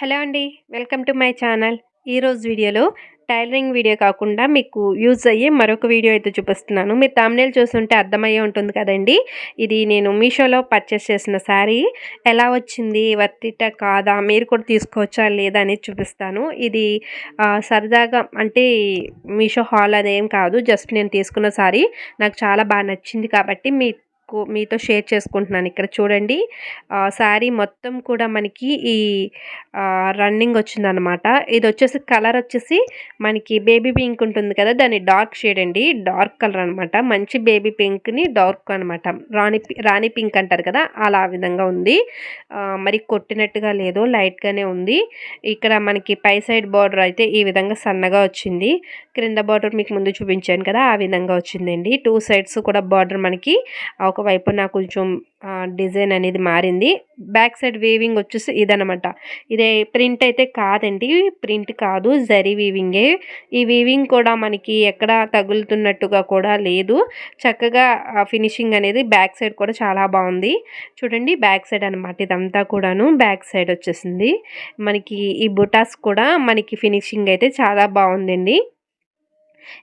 Hello అండి welcome to my channel. ఈరోజు వీడియోలో టైలరింగ్ వీడియో కాకుండా మీకు యూజ్ అయ్యే మరొక వీడియో అయితే చూపిస్తున్నాను. మీరు తమిళ చూస్తుంటే అర్థమయ్యే ఉంటుంది కదండి. ఇది నేను మీషోలో పర్చేస్ చేసిన శారీ ఎలా వచ్చింది వర్తిట కాదా మీరు కూడా తీసుకోవచ్చా లేదా అనేది చూపిస్తాను. ఇది సరదాగా అంటే మీషో హాల్ అదేం కాదు జస్ట్ నేను తీసుకున్న శారీ నాకు చాలా బాగా నచ్చింది కాబట్టి మీ మీతో షేర్ చేసుకుంటున్నాను. ఇక్కడ చూడండి శారీ మొత్తం కూడా మనకి ఈ రన్నింగ్ వచ్చిందనమాట ఇది వచ్చేసి కలర్ వచ్చేసి మనకి బేబీ పింక్ ఉంటుంది కదా దాని డార్క్ షేడ్ అండి. డార్క్ కలర్ అనమాట మంచి బేబీ పింక్ని డార్క్ అనమాట రాణి రాణి పింక్ అంటారు కదా అలా ఆ విధంగా ఉంది. మరి కొట్టినట్టుగా లేదు లైట్గానే ఉంది. ఇక్కడ మనకి పై సైడ్ బార్డర్ అయితే ఈ విధంగా సన్నగా వచ్చింది. క్రింద బార్డర్ మీకు ముందు చూపించాను కదా ఆ విధంగా వచ్చిందండి. టూ సైడ్స్ కూడా బార్డర్ మనకి ఒకవైపున కొంచెం డిజైన్ అనేది మారింది. బ్యాక్ సైడ్ వీవింగ్ వచ్చేసి ఇదనమాట ఇదే ప్రింట్ అయితే కాదండి. ప్రింట్ కాదు జరీ వీవింగే. ఈ వీవింగ్ కూడా మనకి ఎక్కడ తగులుతున్నట్టుగా కూడా లేదు. చక్కగా ఫినిషింగ్ అనేది బ్యాక్ సైడ్ కూడా చాలా బాగుంది. చూడండి బ్యాక్ సైడ్ అనమాట ఇదంతా కూడాను. బ్యాక్ సైడ్ వచ్చేసింది. మనకి ఈ బుటాస్ కూడా మనకి ఫినిషింగ్ అయితే చాలా బాగుందండి.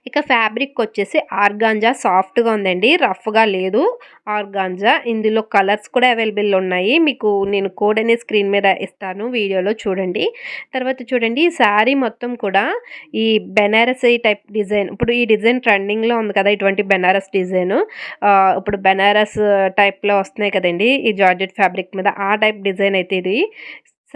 ఇక ఫ్యాబ్రిక్ వచ్చేసి ఆర్గాంజా సాఫ్ట్గా ఉందండి. రఫ్గా లేదు. ఆర్గాంజా. ఇందులో కలర్స్ కూడా అవైలబుల్ ఉన్నాయి. మీకు నేను కోడ్ అనే స్క్రీన్ మీద ఇస్తాను వీడియోలో చూడండి. తర్వాత చూడండి ఈ శారీ మొత్తం కూడా ఈ బెనారస్ టైప్ డిజైన్ ఇప్పుడు ఈ డిజైన్ ట్రెండింగ్లో ఉంది కదా ఇటువంటి బెనారస్ డిజైన్. ఇప్పుడు బెనారస్ టైప్లో వస్తున్నాయి కదండి ఈ జార్జెట్ ఫ్యాబ్రిక్ మీద. ఆ టైప్ డిజైన్ అయితే ఇది.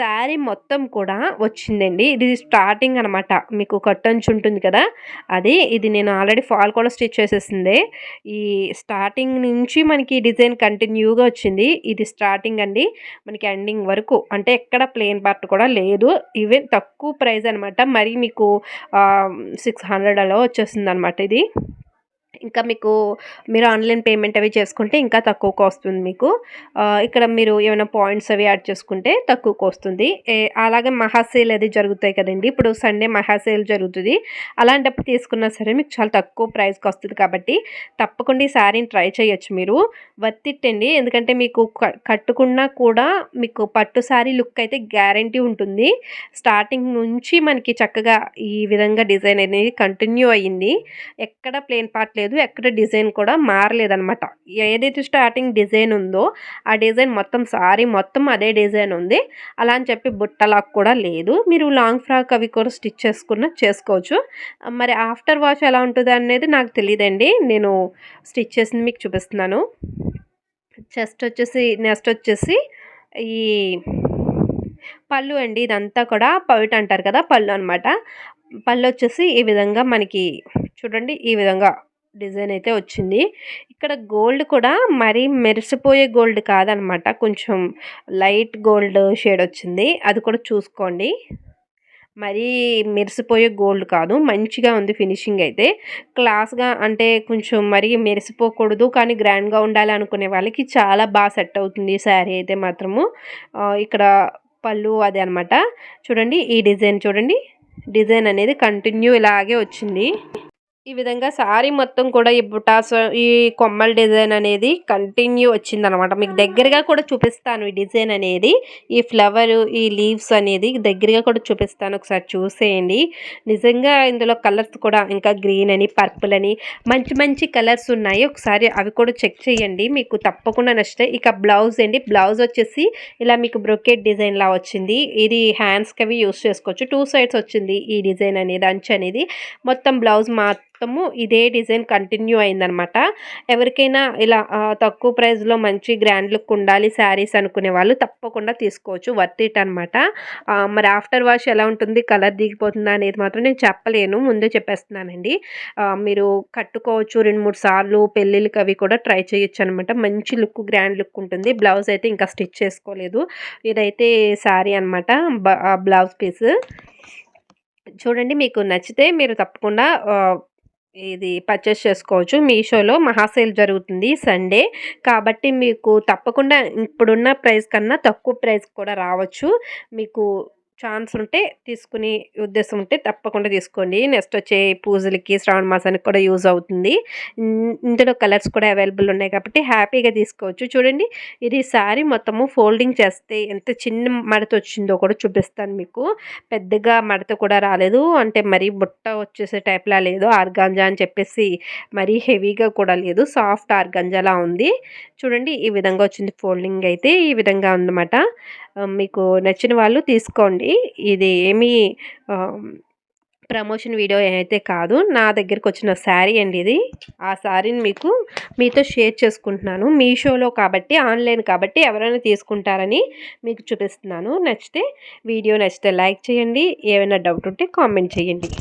శారీ మొత్తం కూడా వచ్చిందండి. ఇది స్టార్టింగ్ అనమాట మీకు కట్టంచు ఉంటుంది కదా? అది ఇది నేను ఆల్రెడీ ఫాల్ కూడా స్టిచ్ చేసేసిందే. ఈ స్టార్టింగ్ నుంచి మనకి డిజైన్ కంటిన్యూగా వచ్చింది. ఇది స్టార్టింగ్ అండి. మనకి ఎండింగ్ వరకు. అంటే ఎక్కడ ప్లేన్ పార్ట్ కూడా లేదు. ఈవెన్ తక్కువ ప్రైస్ అనమాట మరి మీకు సిక్స్ హండ్రెడ్ అలా వచ్చేస్తుంది అనమాట ఇది. ఇంకా మీకు మీరు ఆన్లైన్ పేమెంట్ అవి చేసుకుంటే ఇంకా తక్కువకు వస్తుంది మీకు. ఇక్కడ మీరు ఏమైనా పాయింట్స్ అవి యాడ్ చేసుకుంటే తక్కువకు వస్తుంది ఏ- అలాగే మహాసేల్ అది జరుగుతాయి కదండి. ఇప్పుడు సండే మహాసేల్ జరుగుతుంది. అలాంటప్పుడు తీసుకున్నా సరే మీకు చాలా తక్కువ ప్రైస్కి వస్తుంది కాబట్టి తప్పకుండా ఈ శారీని ట్రై చేయొచ్చు మీరు. వర్తిట్టండి ఎందుకంటే మీకు కట్టుకున్నా కూడా మీకు పట్టు శారీ లుక్ అయితే గ్యారంటీ ఉంటుంది. స్టార్టింగ్ నుంచి మనకి చక్కగా ఈ విధంగా డిజైన్ అనేది కంటిన్యూ అయ్యింది. ఎక్కడ ప్లేన్ పార్ట్ లేదు. ఎక్కడ డిజైన్ కూడా మారలేదనమాట ఏదైతే స్టార్టింగ్ డిజైన్ ఉందో ఆ డిజైన్ మొత్తం సారీ మొత్తం అదే డిజైన్ ఉంది. అలా అని చెప్పి బుట్టలాక్ కూడా లేదు. మీరు లాంగ్ ఫ్రాక్ అవి కూడా స్టిచ్ చేసుకున్న చేసుకోవచ్చు. మరి ఆఫ్టర్ వాష్ ఎలా ఉంటుంది అనేది నాకు తెలియదండి. నేను స్టిచ్ చేసింది మీకు చూపిస్తున్నాను. చెస్ట్ వచ్చేసి నెక్స్ట్ వచ్చేసి ఈ పళ్ళు అండి. ఇదంతా కూడా పవిట అంటారు కదా పళ్ళు అనమాట పళ్ళు వచ్చేసి ఈ విధంగా మనకి చూడండి ఈ విధంగా డిజైన్ అయితే వచ్చింది. ఇక్కడ గోల్డ్ కూడా మరీ మెరిసిపోయే గోల్డ్ కాదనమాట. కొంచెం లైట్ గోల్డ్ షేడ్ వచ్చింది. అది కూడా చూసుకోండి. మరీ మెరిసిపోయే గోల్డ్ కాదు. మంచిగా ఉంది ఫినిషింగ్ అయితే. క్లాస్గా అంటే కొంచెం మరీ మెరిసిపోకూడదు కానీ గ్రాండ్గా ఉండాలి అనుకునే వాళ్ళకి చాలా బాగా సెట్ అవుతుంది శారీ అయితే మాత్రము. ఇక్కడ పళ్ళు అది అనమాట. చూడండి ఈ డిజైన్ చూడండి. డిజైన్ అనేది కంటిన్యూ ఇలాగే వచ్చింది. ఈ విధంగా సారీ మొత్తం కూడా ఈ బుటాస్ ఈ కొమ్మల డిజైన్ అనేది కంటిన్యూ వచ్చిందనమాట మీకు దగ్గరగా కూడా చూపిస్తాను ఈ డిజైన్ అనేది. ఈ ఫ్లవర్ ఈ లీవ్స్ అనేది దగ్గరగా కూడా చూపిస్తాను. ఒకసారి చూసేయండి. నిజంగా ఇందులో కలర్స్ కూడా ఇంకా గ్రీన్ అని పర్పుల్ అని మంచి మంచి కలర్స్ ఉన్నాయి. ఒకసారి అవి కూడా చెక్ చేయండి. మీకు తప్పకుండా నచ్చుతాయి ఇక బ్లౌజ్ అండి. బ్లౌజ్ వచ్చేసి ఇలా మీకు బ్రొకెట్ డిజైన్లా వచ్చింది. ఇది హ్యాండ్స్కి అవి యూస్ చేసుకోవచ్చు. టూ సైడ్స్ వచ్చింది ఈ డిజైన్ అనేది అంచు అనేది. మొత్తం బ్లౌజ్ మొత్తము ఇదే డిజైన్ కంటిన్యూ అయిందనమాట. ఎవరికైనా ఇలా తక్కువ ప్రైస్లో మంచి గ్రాండ్ లుక్ ఉండాలి శారీస్ అనుకునే వాళ్ళు తప్పకుండా తీసుకోవచ్చు. వర్త్ ఇట్ అనమాట. మరి ఆఫ్టర్ వాష్ ఎలా ఉంటుంది కలర్ దిగిపోతుందా అనేది మాత్రం నేను చెప్పలేను. ముందే చెప్పేస్తున్నానండి. మీరు కట్టుకోవచ్చు రెండు మూడు సార్లు పెళ్ళిళ్ళకి అవి కూడా ట్రై చేయొచ్చు అనమాట. మంచి లుక్ గ్రాండ్ లుక్ ఉంటుంది. బ్లౌజ్ అయితే ఇంకా స్టిచ్ చేసుకోలేదు. ఇదైతే శారీ అనమాట. Blouse piece. చూడండి మీకు నచ్చితే మీరు తప్పకుండా ఇది పర్చేస్ చేసుకోవచ్చు. మీషోలో మహాసేల్ జరుగుతుంది సండే కాబట్టి మీకు తప్పకుండా ఇప్పుడున్న ప్రైస్ కన్నా తక్కువ ప్రైస్ కూడా రావచ్చు. మీకు ఛాన్స్ ఉంటే తీసుకుని ఉద్దేశం ఉంటే తప్పకుండా తీసుకోండి. నెక్స్ట్ వచ్చే పూజలకి శ్రావణ మాసానికి కూడా యూజ్ అవుతుంది. ఇందులో కలర్స్ కూడా అవైలబుల్ ఉన్నాయి కాబట్టి హ్యాపీగా తీసుకోవచ్చు. చూడండి ఇది శారీ మొత్తము ఫోల్డింగ్ చేస్తే ఎంత చిన్న మడత వచ్చిందో కూడా చూపిస్తాను మీకు. పెద్దగా మడత కూడా రాలేదు. అంటే మరీ బుట్ట వచ్చేసే టైప్లా లేదు. ఆర్గాంజా అని చెప్పేసి మరీ హెవీగా కూడా లేదు. సాఫ్ట్ ఆర్గాంజాలా ఉంది. చూడండి ఈ విధంగా వచ్చింది ఫోల్డింగ్ అయితే ఈ విధంగా ఉందన్నమాట. మీకు నచ్చిన వాళ్ళు తీసుకోండి. ఇది ఏమీ ప్రమోషన్ వీడియో అయితే కాదు. నా దగ్గరికి వచ్చిన శారీ అండి ఇది. ఆ శారీని మీకు మీతో షేర్ చేసుకుంటున్నాను. మీషోలో కాబట్టి ఆన్లైన్ కాబట్టి ఎవరైనా తీసుకుంటారని మీకు చూపిస్తున్నాను. నచ్చితే వీడియో నచ్చితే లైక్ చేయండి. ఏమైనా డౌట్ ఉంటే కామెంట్ చేయండి.